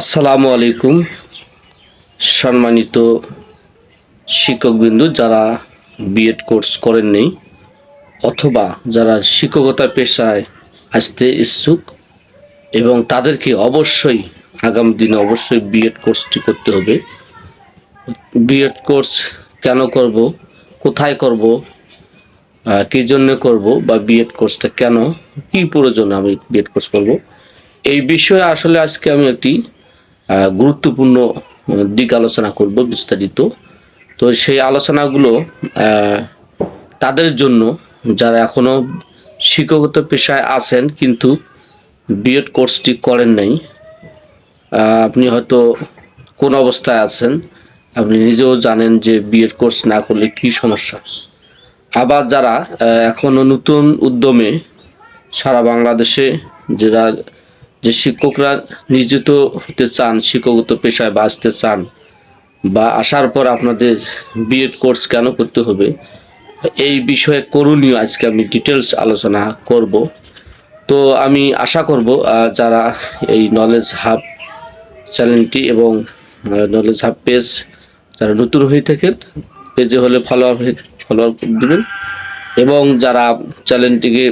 আসসালামু আলাইকুম। সম্মানিত শিক্ষকবৃন্দু, যারা বিএড কোর্স করেননি অথবা যারা শিক্ষকতা পেশায় আসতে ইচ্ছুক এবং তাদেরকে অবশ্যই আগামী দিনে অবশ্যই বিএড কোর্সটি করতে হবে। বিএড কোর্স কেন করব, কোথায় করব কী জন্য করব বা বিএড কোর্সটা কেন, কি প্রয়োজন আমি বিএড কোর্স করব, এই বিষয়ে আসলে আজকে আমি একটি গুরুত্বপূর্ণ দিক আলোচনা করব বিস্তারিত। তো সেই আলোচনাগুলো তাদের জন্য যারা এখনও শিক্ষকতা পেশায় আছেন কিন্তু বিএড কোর্সটি করেন নাই আপনি হয়তো কোন অবস্থায় আছেন আপনি নিজেও জানেন যে বিএড কোর্স না করলে কি সমস্যা। আবার যারা আহ, এখনও নতুন উদ্যমে সারা বাংলাদেশে যারা যে শিক্ষকরা নিয়োজিত হতে চান শিক্ষকত পেশায় বাঁচতে চান বা আসার পর আপনাদের বিএড কোর্স কেন করতে হবে, এই বিষয়ে করণীয় আজকে আমি ডিটেলস আলোচনা করব। তো আমি আশা করব যারা এই নলেজ হাব চ্যানেলটি এবং নলেজ হাব পেজ যারা নতুন হয়ে থাকেন পেজে হলে ফলোয়ার ফলোয়ার দেবেন এবং যারা চ্যানেলটিকে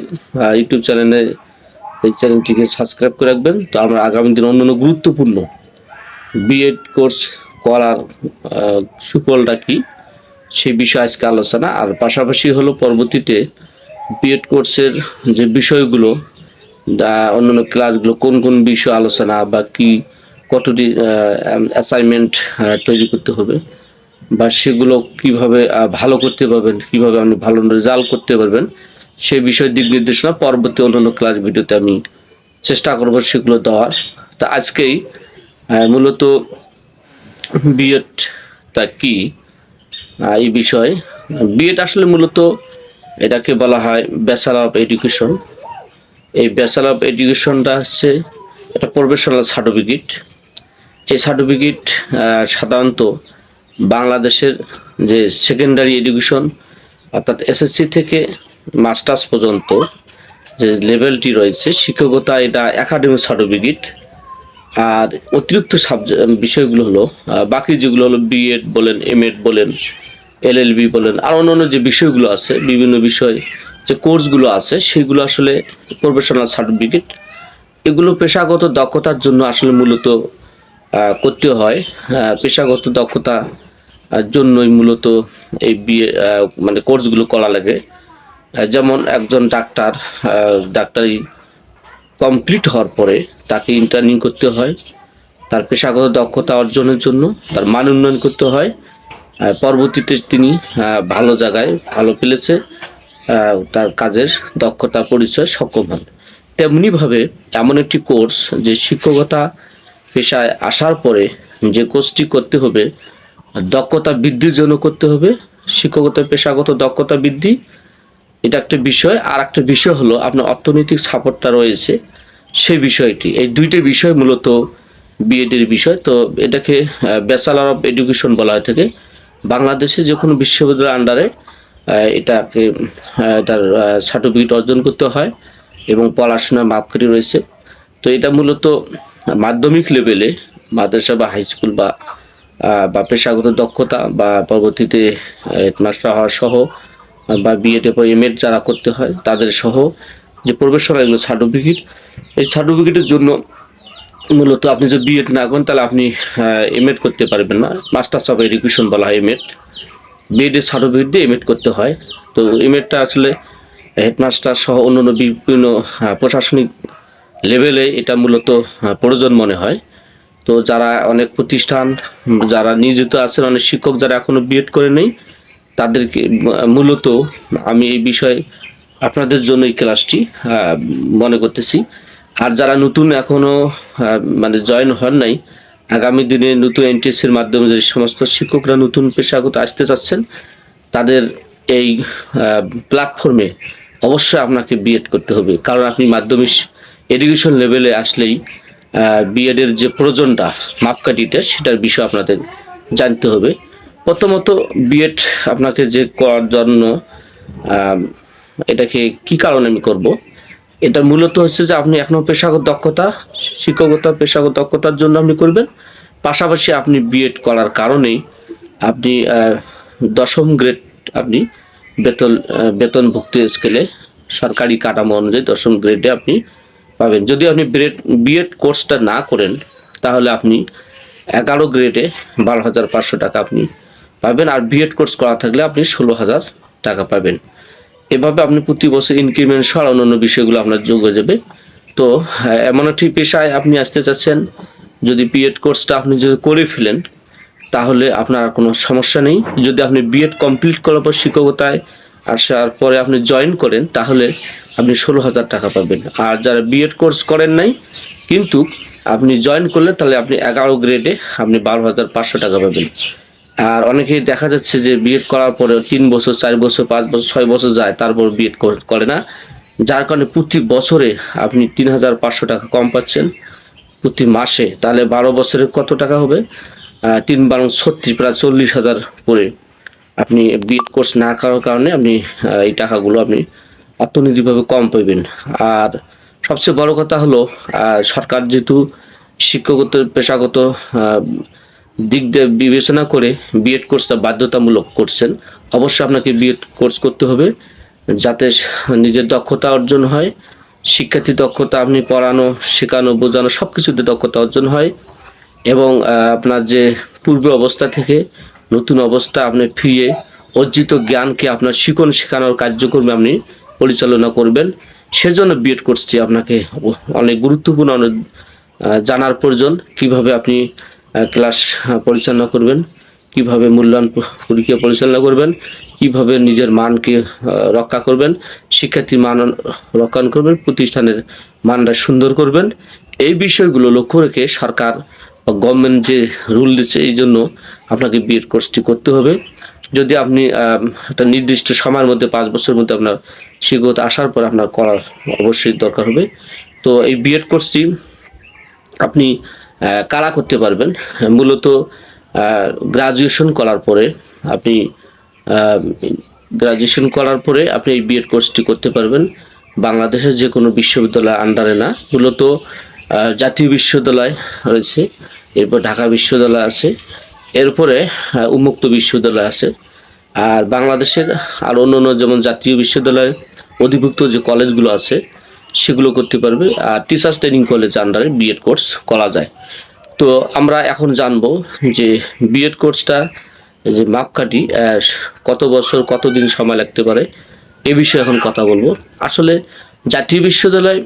ইউটিউব চ্যানেলে এই চ্যানেলটিকে সাবস্ক্রাইব করে রাখবেন। তো আমরা আগামী দিন অন্যান্য গুরুত্বপূর্ণ বিএড কোর্স করার সুফলটা কি সেই বিষয়ে আজকে আলোচনা। আর পাশাপাশি হলো পরবর্তীতে বিএড কোর্সের যে বিষয়গুলো অন্যান্য ক্লাসগুলো কোন কোন বিষয় আলোচনা বা কি, কতটি অ্যাসাইনমেন্ট তৈরি করতে হবে বা সেগুলো কীভাবে ভালো করতে পারবেন, কীভাবে আপনি ভালো রেজাল্ট করতে পারবেন সেই বিষয়ে দিক নির্দেশনা পরবর্তী অন্যান্য ক্লাস ভিডিওতে আমি চেষ্টা করব সেগুলো দেওয়ার। তা আজকেই মূলত বিএডটা কি এই বিষয়ে। বিএড আসলে মূলত এটাকে বলা হয় ব্যাচেলার অফ এডুকেশন এই ব্যাচেলার অফ এডুকেশনটা হচ্ছে একটা প্রফেশনাল সার্টিফিকেট এই সার্টিফিকেট সাধারণত বাংলাদেশের যে সেকেন্ডারি এডুকেশন অর্থাৎ এসএসসি থেকে মাস্টার্স পর্যন্ত যে লেভেলটি রয়েছে, শিক্ষকতা এটা একাডেমিক সার্টিফিকেট। আর অতিরিক্ত সাবজেক্ট বিষয়গুলো হলো বাকি যেগুলো হলো বিএড বলেন এমএড বলেন এলএলবি বলেন, আর অন্যান্য যে বিষয়গুলো আছে, বিভিন্ন বিষয় যে কোর্সগুলো আছে, সেগুলো আসলে প্রফেশনাল সার্টিফিকেট। এগুলো পেশাগত দক্ষতার জন্য আসলে মূলত করতে হয়। পেশাগত দক্ষতা জন্যই মূলত এই বিয়ে মানে কোর্সগুলো করা লাগে। যেমন একজন ডাক্তার ডাক্তারি কমপ্লিট হওয়ার পরে তাকে ইন্টার্নিং করতে হয়। তার পেশাগত দক্ষতা অর্জনের জন্য, তার মান উন্নয়ন করতে হয়। পরবর্তীতে তিনি ভালো জায়গায় ভালো পেলেছে তার কাজের দক্ষতা পরিচয় সক্ষম হন। তেমনিভাবে এমন একটি কোর্স যে শিক্ষকতা পেশায় আসার পরে যে কোর্সটি করতে হবে, দক্ষতা বৃদ্ধির জন্য করতে হবে। শিক্ষকতা পেশাগত দক্ষতা বৃদ্ধি এটা একটা বিষয়। আর একটা বিষয় হলো আপনার অর্থনৈতিক সাপোর্টটা রয়েছে সেই বিষয়টি। এই দুইটি বিষয় মূলত বিএডের বিষয়। তো এটাকে ব্যাচেলার অফ এডুকেশন বলা হয়ে থাকে বাংলাদেশে যে কোনো বিশ্ববিদ্যালয়ের আন্ডারে এটাকে এটার সার্টিফিকেট অর্জন করতে হয় এবং পড়াশোনার মাপকাঠি রয়েছে। তো এটা মূলত মাধ্যমিক লেভেলে মাদ্রাসা বা হাই স্কুল বা বা পেশাগত দক্ষতা বা পরবর্তীতে হেডমাস্টার হওয়া সহ বা বিএড এরপর এমএড যারা করতে হয়, তাদের সহ যে প্রবেশনা এগুলো সার্টিফিকেট এই সার্টিফিকেটের জন্য মূলত আপনি যদি বিএড না করেন, তাহলে আপনি এমএড করতে পারবেন না। মাস্টার্স অফ এডুকেশন বলা হয় এমএড বিএড এর সার্টিফিকেট দিয়ে এমএড করতে হয়। তো এমএডটা আসলে হেডমাস্টার সহ অন্যান্য বিভিন্ন প্রশাসনিক লেভেলে এটা মূলত প্রয়োজন মনে হয়। তো যারা অনেক প্রতিষ্ঠান, যারা নিয়োজিত আছেন, অনেক শিক্ষক যারা এখনও বিএড করে নেই তাদেরকে মূলত আমি এই বিষয়ে আপনাদের জন্য এই ক্লাসটি মনে করতেছি। আর যারা নতুন এখনও আহ, মানে জয়েন হন নাই আগামী দিনে নতুন এনটিএসির মাধ্যমে যে সমস্ত শিক্ষকরা নতুন পেশাগত আসতে চাচ্ছেন তাদের এই প্ল্যাটফর্মে অবশ্যই আপনাকে বিএড করতে হবে। কারণ আপনি মাধ্যমিক এডুকেশন লেভেলে আসলেই বিএডের যে প্রয়োজনটা মাপকাঠিটা সেটার বিষয় আপনাদের জানতে হবে। প্রথমত বিএড আপনাকে যে করার জন্য এটাকে কি কারণে আমি করব? এটা মূলত হচ্ছে যে আপনি এখনও পেশাগত দক্ষতা, শিক্ষকতা, পেশাগত দক্ষতার জন্য আপনি করবেন। পাশাপাশি আপনি বিএড করার কারণেই আপনি দশম গ্রেড আপনি বেতন বেতনভুক্ত স্কেলে সরকারি কাঠামো অনুযায়ী দশম গ্রেডে আপনি পাবেন। যদি আপনি বিএড বিএড কোর্সটা না করেন, তাহলে আপনি এগারো গ্রেডে বারো হাজার পাঁচশো টাকা আপনি পাবেন আর বিএড কোর্স করা থাকলে আপনি ষোলো হাজার টাকা পাবেন। এভাবে আপনি প্রতি বছর ইনক্রিমেন্ট সহ অন্যান্য বিষয়গুলো আপনার যোগ হয়ে যাবে। তো এমন একটি পেশায় আপনি আসতে চাচ্ছেন, যদি বিএড কোর্সটা আপনি যদি করে ফেলেন, তাহলে আপনার কোনো সমস্যা নেই। যদি আপনি বিএড কমপ্লিট করার পর শিক্ষকতায় আসার পরে আপনি জয়েন করেন, তাহলে আপনি ষোলো হাজার টাকা পাবেন। আর যারা বিএড কোর্স করেন নাই, কিন্তু আপনি জয়েন করলে তাহলে আপনি এগারো গ্রেডে আপনি বারো হাজার পাঁচশো টাকা পাবেন। আর অনেকেই দেখা যাচ্ছে যে বিএড করার পরে তিন বছর, চার বছর, পাঁচ বছর, ছয় বছর যায়, তারপর বিএড করে না। যার কারণে প্রতি বছরে আপনি তিন হাজার পাঁচশো টাকা কম পাচ্ছেন প্রতি মাসে। তাহলে বারো বছরে কত টাকা হবে? তিন বারো ছত্রিশ, প্রায় চল্লিশ হাজার পরে আপনি বিএড কোর্স না করার কারণে আপনি এই টাকাগুলো আপনি অর্থনৈতিকভাবে কম পাবেন আর সবচেয়ে বড় কথা হলো সরকার যেহেতু শিক্ষকত পেশাগত দিক বিবেচনা করে বিএড কোর্সটা বাধ্যতামূলক করছেন। অবশ্যই আপনাকে বিএড কোর্স করতে হবে যাতে নিজের দক্ষতা অর্জন হয়, শিক্ষার্থী দক্ষতা আপনি পড়ানো, শেখানো, বোঝানো সব কিছুতে দক্ষতা অর্জন হয় এবং আপনার যে পূর্ব অবস্থা থেকে নতুন অবস্থা আপনি ফিরিয়ে অর্জিত জ্ঞানকে আপনার শিখন শেখানোর কার্যক্রমে আপনি পরিচালনা করবেন। সেজন্য বিএড কোর্সটি আপনাকে অনেক গুরুত্বপূর্ণ জানার প্রয়োজন। কীভাবে আপনি ক্লাস পরিচালনা করবেন, কীভাবে মূল্যায়ন পরীক্ষা পরিচালনা করবেন, কীভাবে নিজের মানকে রক্ষা করবেন, শিক্ষার্থীর মান রক্ষণ করবেন, প্রতিষ্ঠানের মানটা সুন্দর করবেন। এই বিষয়গুলো লক্ষ্য রেখে সরকার গভর্নমেন্ট যে রুল দিচ্ছে, এই জন্য আপনাকে বিএড কোর্সটি করতে হবে। যদি আপনি একটা নির্দিষ্ট সময়ের মধ্যে, পাঁচ বছরের মধ্যে আপনার শিক্ষকতা আসার পর আপনার করার অবশ্যই দরকার হবে। তো এই বিএড কোর্সটি আপনি কারা করতে পারবেন? মূলত গ্রাজুয়েশন করার পরে আপনি গ্রাজুয়েশন করার পরে আপনি এই বিএড কোর্সটি করতে পারবেন। বাংলাদেশের যে কোনো বিশ্ববিদ্যালয় আন্ডারে না। মূলত জাতীয় বিশ্ববিদ্যালয় রয়েছে, এরপর ঢাকা বিশ্ববিদ্যালয় আছে, এরপরে উন্মুক্ত বিশ্ববিদ্যালয় আছে। আর বাংলাদেশের আর অন্য অন্য যেমন জাতীয় বিশ্ববিদ্যালয়ের অধিভুক্ত যে কলেজগুলো আছে সেগুলো করতে পারবে। আর টিচার্স ট্রেনিং কলেজ আন্ডারে বিএড কোর্স করা যায়। তো আমরা এখন জানব যে বিএড কোর্সটা যে মাপকাঠি কত বছর, কতদিন সময় লাগতে পারে, এ বিষয়ে এখন কথা বলব। আসলে জাতীয় বিশ্ববিদ্যালয়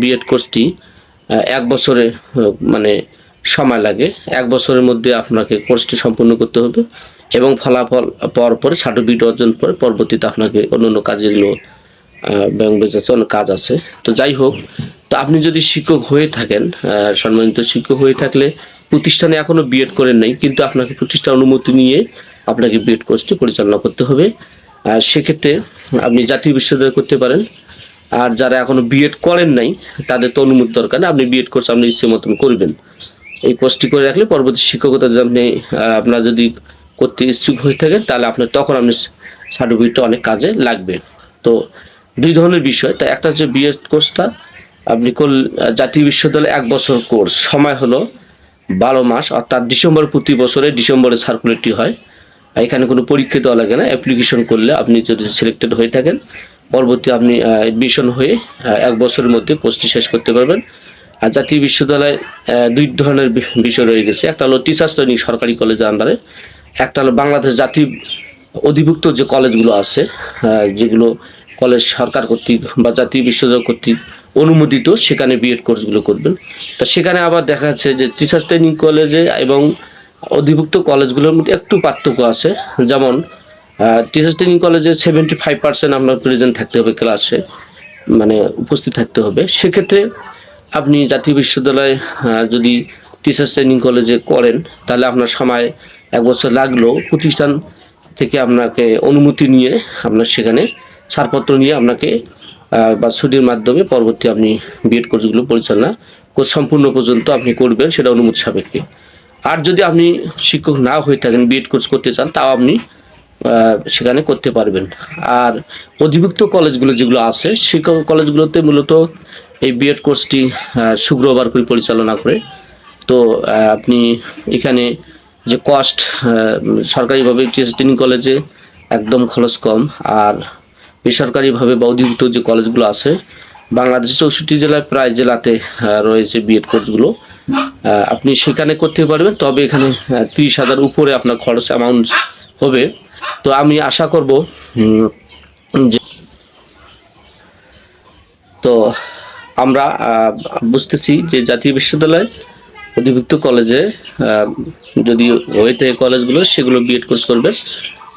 বিএড কোর্সটি এক বছরে মানে সময় লাগে। এক বছরের মধ্যে আপনাকে কোর্সটি সম্পূর্ণ করতে হবে এবং ফলাফল পাওয়ার পরে সার্টিফিকেট অর্জন পরে পরবর্তীতে আপনাকে অন্য অন্য কাজেগুলো ব্যাংক অনেক কাজ আছে। তো যাই হোক, তো আপনি যদি শিক্ষক হয়ে থাকেন সম্মানিত শিক্ষক হয়ে থাকলে প্রতিষ্ঠানে এখনও বিএড করেন নাই, কিন্তু আপনাকে প্রতিষ্ঠান অনুমতি নিয়ে আপনাকে বিএড কোর্সটি পরিচালনা করতে হবে। আর সেক্ষেত্রে আপনি জাতীয় বিশ্ববিদ্যালয় করতে পারেন। আর যারা এখনও বিএড করেন নাই, তাদের তো অনুমতি দরকার আপনি বিএড কোর্স আপনি ইচ্ছে মতন করবেন। এই কোর্সটি করে রাখলে পরবর্তী শিক্ষকতা যদি আপনি আপনার যদি করতে ইচ্ছুক হয়ে থাকেন, তাহলে আপনার তখন আপনি সার্টিফিকেটটা অনেক কাজে লাগবে। তো দুই ধরনের বিষয়। তা একটা হচ্ছে বিএড কোর্সটা আপনি করল জাতীয় বিশ্ববিদ্যালয়ে এক বছর কোর্স। সময় হলো বারো মাস, অর্থাৎ ডিসেম্বর প্রতি বছরে ডিসেম্বরে সার্কুলেটটি হয়। এখানে কোনো পরীক্ষা দেওয়া লাগে না। অ্যাপ্লিকেশন করলে আপনি যদি সিলেক্টেড হয়ে থাকেন, পরবর্তী আপনি এডমিশন হয়ে এক বছরের মধ্যে কোর্সটি শেষ করতে পারবেন। আর জাতীয় বিশ্ববিদ্যালয়ে দুই ধরনের বিষয় রয়ে গেছে। একটা হলো টিচার্স ট্রেনিং সরকারি কলেজের আন্ডারে একটা হলো বাংলাদেশ জাতীয় অধিভুক্ত যে কলেজগুলো আছে যেগুলো কলেজ সরকার কর্তৃক বা জাতীয় বিশ্ববিদ্যালয় কর্তৃক অনুমোদিত সেখানে বিএড কোর্সগুলো করবেন। তা সেখানে আবার দেখা যাচ্ছে যে টিচার্স ট্রেনিং কলেজে এবং অধিভুক্ত কলেজগুলোর মধ্যে একটু পার্থক্য আছে। যেমন টিচার্স ট্রেনিং কলেজে সেভেন্টি ফাইভ পার্সেন্ট আপনার প্রেজেন্ট থাকতে হবে ক্লাসে মানে উপস্থিত থাকতে হবে। সেক্ষেত্রে আপনি জাতীয় বিশ্ববিদ্যালয়ে যদি টিচার্স ট্রেনিং কলেজে করেন, তাহলে আপনার সময় এক বছর লাগলেও প্রতিষ্ঠান থেকে আপনাকে অনুমতি নিয়ে আপনার সেখানে ছাড়পত্র নিয়ে আপনাকে বা ছুটির মাধ্যমে পরবর্তী আপনি বিএড কোর্সগুলো পরিচালনা সম্পূর্ণ পর্যন্ত আপনি করবেন সেটা অনুমতি সাপেক্ষে। আর যদি আপনি শিক্ষক না হয়ে থাকেন, বিএড কোর্স করতে চান, তাও আপনি সেখানে করতে পারবেন। আর অধিভুক্ত কলেজগুলো যেগুলো আছে সেই ক- কলেজগুলোতে মূলত এই বিএড কোর্সটি শুক্রবার করে পরিচালনা করে। তো আপনি এখানে যে কস্ট সরকারিভাবে টিএস ট্রেনিং কলেজে একদম খরচ কম। আর বেসরকারিভাবে বা অধিভুক্ত যে কলেজগুলো আছে, বাংলাদেশের চৌষট্টি জেলায় প্রায় জেলাতে রয়েছে বিএড কোর্সগুলো। আপনি সেখানে করতে পারবেন, তবে এখানে তিরিশ হাজার উপরে আপনার খরচ অ্যামাউন্ট হবে। তো আমি আশা করব যে তো আমরা বুঝতেছি যে জাতীয় বিশ্ববিদ্যালয় অধিভুক্ত কলেজে যদি থাকে কলেজগুলো, সেগুলো বিএড কোর্স করবে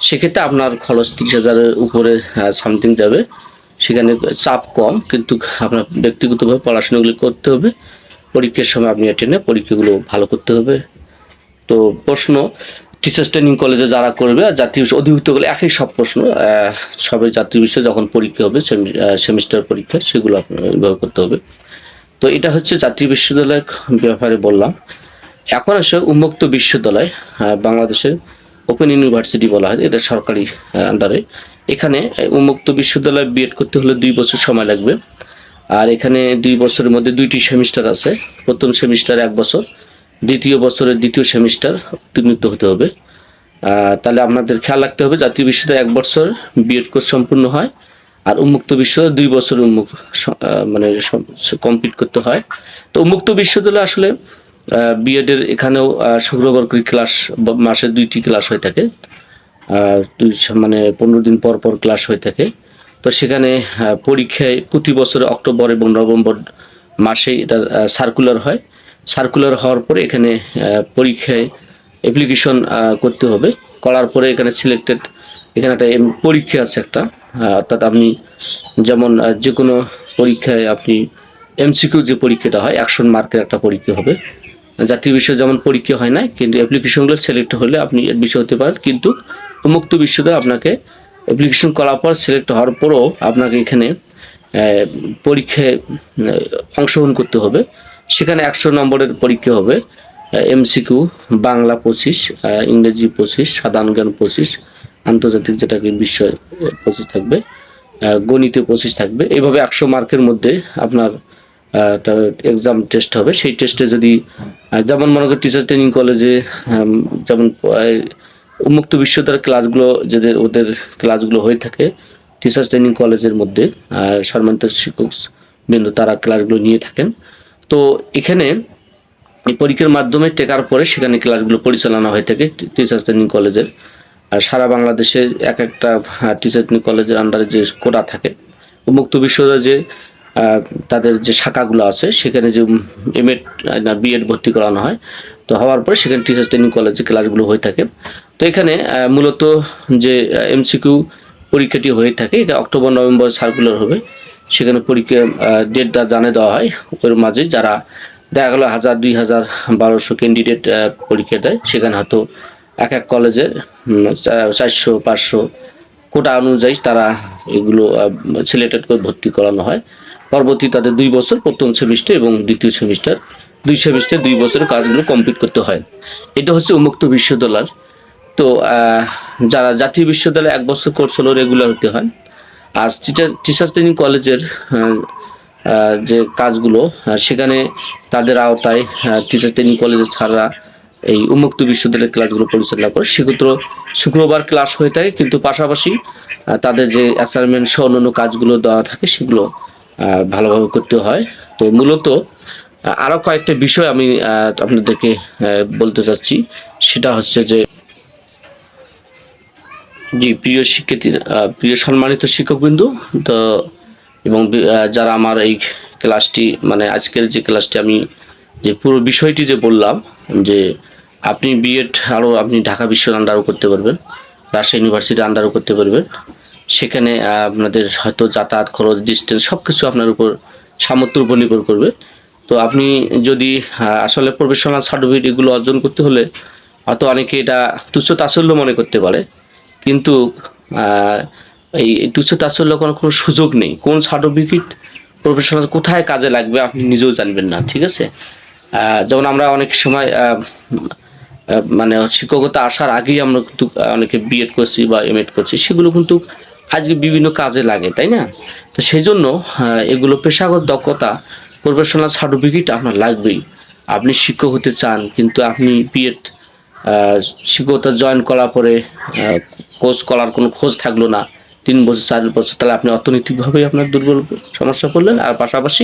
সেক্ষেত্রে আপনার খরচ তিরিশ হাজারের উপরে সামথিং যাবে। সেখানে চাপ কম, কিন্তু আপনার ব্যক্তিগতভাবে পড়াশোনাগুলো করতে হবে। পরীক্ষার সময় আপনি অ্যাটেন্ডে পরীক্ষাগুলো ভালো করতে হবে। তো প্রশ্ন টিচার্স ট্রেনিং কলেজে যারা করবে আর জাতীয় বিষয় অধিভুক্ত করলে একই সব প্রশ্ন সবাই জাতীয় বিষয়ে যখন পরীক্ষা হবে সেমিস্টার পরীক্ষা, সেগুলো আপনার এইভাবে করতে হবে। তো এটা হচ্ছে জাতীয় বিশ্ববিদ্যালয়ের ব্যাপারে বললাম। এখন আসে উন্মুক্ত বিশ্ববিদ্যালয় বাংলাদেশের ওপেন ইউনিভার্সিটি বলা হয়, এটা সরকারি আন্ডারে এখানে উন্মুক্ত বিশ্ববিদ্যালয় বিএড করতে হলে দুই বছর সময় লাগবে। আর এখানে দুই বছরের মধ্যে দুইটি সেমিস্টার আছে। প্রথম সেমিস্টার এক বছর, দ্বিতীয় বছরের দ্বিতীয় সেমিস্টার উত্তীর্ণিত হতে হবে। তাহলে আপনাদের খেয়াল রাখতে হবে, জাতীয় বিশ্ববিদ্যালয় এক বছর বিএড কোর্স সম্পূর্ণ হয়, আর উন্মুক্ত বিশ্ববিদ্যালয় দুই বছর উন্মুক্ত মানে কমপ্লিট করতে হয়। তো উন্মুক্ত বিশ্ববিদ্যালয় আসলে বিএড এর এখানেও শুক্রবার করে ক্লাস মাসে দুইটি ক্লাস হয়ে থাকে। দুই মানে পনেরো দিন পর পর ক্লাস হয়ে থাকে। তো সেখানে পরীক্ষায় প্রতি বছর অক্টোবর এবং নভেম্বর মাসে এটা সার্কুলার হয়। সার্কুলার হওয়ার পরে এখানে পরীক্ষায় অ্যাপ্লিকেশন করতে হবে। করার পরে এখানে সিলেক্টেড এখানে একটা পরীক্ষা আছে একটা। অর্থাৎ আপনি যেমন যে কোনো পরীক্ষায় আপনি এমসিকিউ যে পরীক্ষাটা হয়, একশো মার্কের একটা পরীক্ষা হবে। জাতীয় বিষয়ে যেমন পরীক্ষা হয় না কিন্তু অ্যাপ্লিকেশনগুলো সিলেক্ট হলে আপনি এডমিশন হতে পারেন। কিন্তু মুক্ত বিশ্ববিদ্যালয় আপনাকে অ্যাপ্লিকেশন করার পর সিলেক্ট হওয়ার পরও আপনাকে এখানে পরীক্ষায় অংশগ্রহণ করতে হবে। সেখানে একশো নম্বরের পরীক্ষা হবে। এমসিকিউ বাংলা পঁচিশ ইংরেজি পঁচিশ, সাধারণ জ্ঞান পঁচিশ, আন্তর্জাতিক যেটাকে বিষয় পঁচিশ থাকবে গণিতে পঁচিশ থাকবে। এইভাবে একশো মার্কের মধ্যে আপনার এক্সাম টেস্ট হবে। সেই টেস্টে যদি যেমন মনে করি টিচার ট্রেনিং কলেজে যেমন আহ, বিশ্ব বিশ্ববিদ্যালয়ের ক্লাসগুলো যাদের ওদের ক্লাসগুলো হয়ে থাকে টিচার্স ট্রেনিং কলেজের মধ্যে সম্মানিত শিক্ষক বিন্দু তারা ক্লাসগুলো নিয়ে থাকেন। তো এখানে এই পরীক্ষার মাধ্যমে টেকার পরে সেখানে ক্লাসগুলো পরিচালনা হয়ে থাকে টিচার্স ট্রেনিং কলেজের আর সারা বাংলাদেশে এক একটা টিচার ট্রেনিং কলেজের আন্ডারে যে কোটা থাকে মুক্ত বিশ্ববিদ্যালয়ে যে আহ, তাদের যে শাখাগুলো আছে, সেখানে যে এম এড না বিএড ভর্তি করানো হয়, তো হওয়ার পরে সেখানে টিচার্স ট্রেনিং কলেজে ক্লাসগুলো হয়ে থাকে। তো এখানে মূলত যে এমসিকিউ পরীক্ষাটি হয়ে থাকে, এটা অক্টোবর, নভেম্বর সার্কুলার হবে। সেখানে পরীক্ষা ডেটটা জানিয়ে দেওয়া হয়। ওর মাঝে যারা দেখা গেলো হাজার, দুই হাজার বারোশো ক্যান্ডিডেট পরীক্ষা দেয়, সেখানে হয়তো এক এক কলেজের চারশো, পাঁচশো কোটা অনুযায়ী তারা এগুলো সিলেক্টেড করে ভর্তি করানো হয়। পরবর্তী তাদের দুই বছর প্রথম সেমিস্টার এবং দ্বিতীয় সেমিস্টার দুই সেমিস্টার দুই বছরের কাজগুলো কমপ্লিট করতে হয়। এটা হচ্ছে উন্মুক্ত বিশ্ববিদ্যালয় তো যারা জাতীয় বিশ্ববিদ্যালয়ে এক বছর কোর্স হলো রেগুলার হতে হয়, আর টিচার টিচার্স ট্রেনিং কলেজের যে কাজগুলো সেখানে তাদের আওতায় টিচার ট্রেনিং কলেজে ছাড়া এই উন্মুক্ত বিশ্ববিদ্যালয়ের ক্লাসগুলো পরিচালনা করে। সেক্ষেত্রে শুক্রবার ক্লাস হয়ে থাকে, কিন্তু পাশাপাশি তাদের যে অ্যাসাইনমেন্ট সহ অন্যান্য কাজগুলো দেওয়া থাকে, সেগুলো ভালোভাবে করতে হয়। তো মূলত আরও কয়েকটা বিষয় আমি আপনাদেরকে বলতে চাচ্ছি। সেটা হচ্ছে যে, জি, প্রিয় শিক্ষার্থী প্রিয় সম্মানিত শিক্ষকবৃন্দু, তো, এবং যারা আমার এই ক্লাসটি মানে আজকের যে ক্লাসটি আমি, যে পুরো বিষয়টি যে বললাম, যে আপনি বিএড আরও আপনি ঢাকা বিশ্বের আন্ডারও করতে পারবেন, রাজশাহী ইউনিভার্সিটির আন্ডারও করতে পারবেন। সেখানে আপনাদের হয়তো যাতায়াত খরচ ডিস্টেন্স সব কিছু আপনার উপর সামর্থ্যের উপর নির্ভর করবে। তো আপনি যদি আসলে প্রফেশনাল সার্টিফিকেট এগুলো অর্জন করতে হলে হয়তো অনেকে এটা তুচ্ছ তাচ্ছল্য মনে করতে পারে। কিন্তু এই তুচ্ছ তাচ্ছল্য করার কোনো সুযোগ নেই। কোন সার্টিফিকেট প্রফেশনাল কোথায় কাজে লাগবে আপনি নিজেও জানবেন না, ঠিক আছে? যেমন আমরা অনেক সময় মানে শিক্ষকতা আসার আগেই আমরা কিন্তু অনেকে বিএড করছি বা এমএড করছি। সেগুলো কিন্তু আজকে বিভিন্ন কাজে লাগে, তাই না? তো সেই জন্য এগুলো পেশাগত দক্ষতা প্রফেশনাল সার্টিফিকেট আপনার লাগবেই। আপনি শিক্ষক হতে চান, কিন্তু আপনি বিএড শিক্ষকতা জয়েন করার পরে কোর্স করার কোনো খোঁজ থাকল না। তিন বছর, চার বছর, তাহলে আপনি অর্থনৈতিকভাবে আপনার দুর্বল সমস্যা পড়লেন। আর পাশাপাশি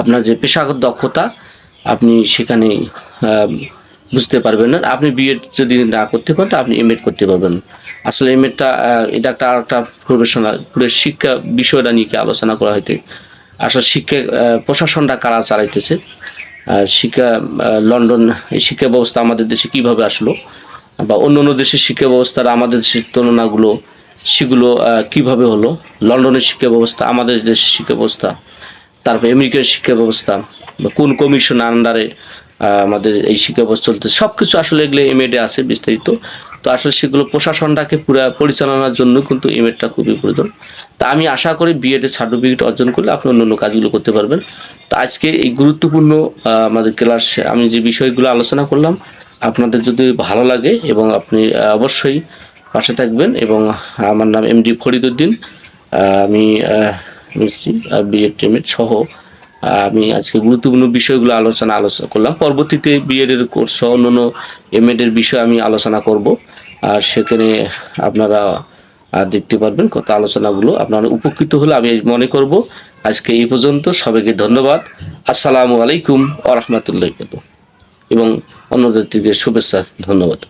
আপনার যে পেশাগত দক্ষতা, আপনি সেখানে বুঝতে পারবেন না। আপনি বিএড যদি না করতে পারেন, তো আপনি এমএড করতে পারবেন। আসলে এমএডটা এটা একটা একটা প্রফেশনাল পুরো শিক্ষা বিষয়টা নিয়ে আলোচনা করা হইতে? আসলে শিক্ষা প্রশাসনটা কারা চালাইতেছে? শিক্ষা লন্ডন, এই শিক্ষা ব্যবস্থা আমাদের দেশে কীভাবে আসলো? বা অন্য অন্য দেশের শিক্ষা ব্যবস্থার আমাদের দেশের তুলনাগুলো, সেগুলো কীভাবে হলো? লন্ডনের শিক্ষা ব্যবস্থা, আমাদের দেশের শিক্ষা ব্যবস্থা, তারপর আমেরিকার শিক্ষা ব্যবস্থা, বা কোন কমিশন আন্ডারে আমাদের এই শিক্ষা ব্যবস্থা চলতে সব কিছু আসলে এগুলো এমএডে আছে বিস্তারিত। তো আসলে সেগুলো প্রশাসনটাকে পুরা পরিচালনার জন্য কিন্তু এমএডটা খুবই প্রয়োজন। তা আমি আশা করি বিএড এর সার্টিফিকেট অর্জন করলে আপনি অন্য অন্য কাজগুলো করতে পারবেন। তো আজকে এই গুরুত্বপূর্ণ আমাদের ক্লাস আমি যে বিষয়গুলো আলোচনা করলাম আপনাদের যদি ভালো লাগে এবং আপনি অবশ্যই পাশে থাকবেন এবং আমার নাম এমডি ফরিদউদ্দিন আহ, আমি বিএড টেমেড সহ আমি আজকে গুরুত্বপূর্ণ বিষয়গুলো আলোচনা আলোচনা করলাম। পরবর্তীতে বিএড এর কোর্স সহ অন্যান্য এমএড এর বিষয়ে আমি আলোচনা করব। আর সেখানে আপনারা দেখতে পারবেন কত আলোচনাগুলো আপনারা উপকৃত হলে আমি মনে করব। আজকে এই পর্যন্ত সবাইকে ধন্যবাদ। আসসালামু আলাইকুম আ রহমতুল্লাহ এবং অন্যদের থেকে শুভেচ্ছা, ধন্যবাদ।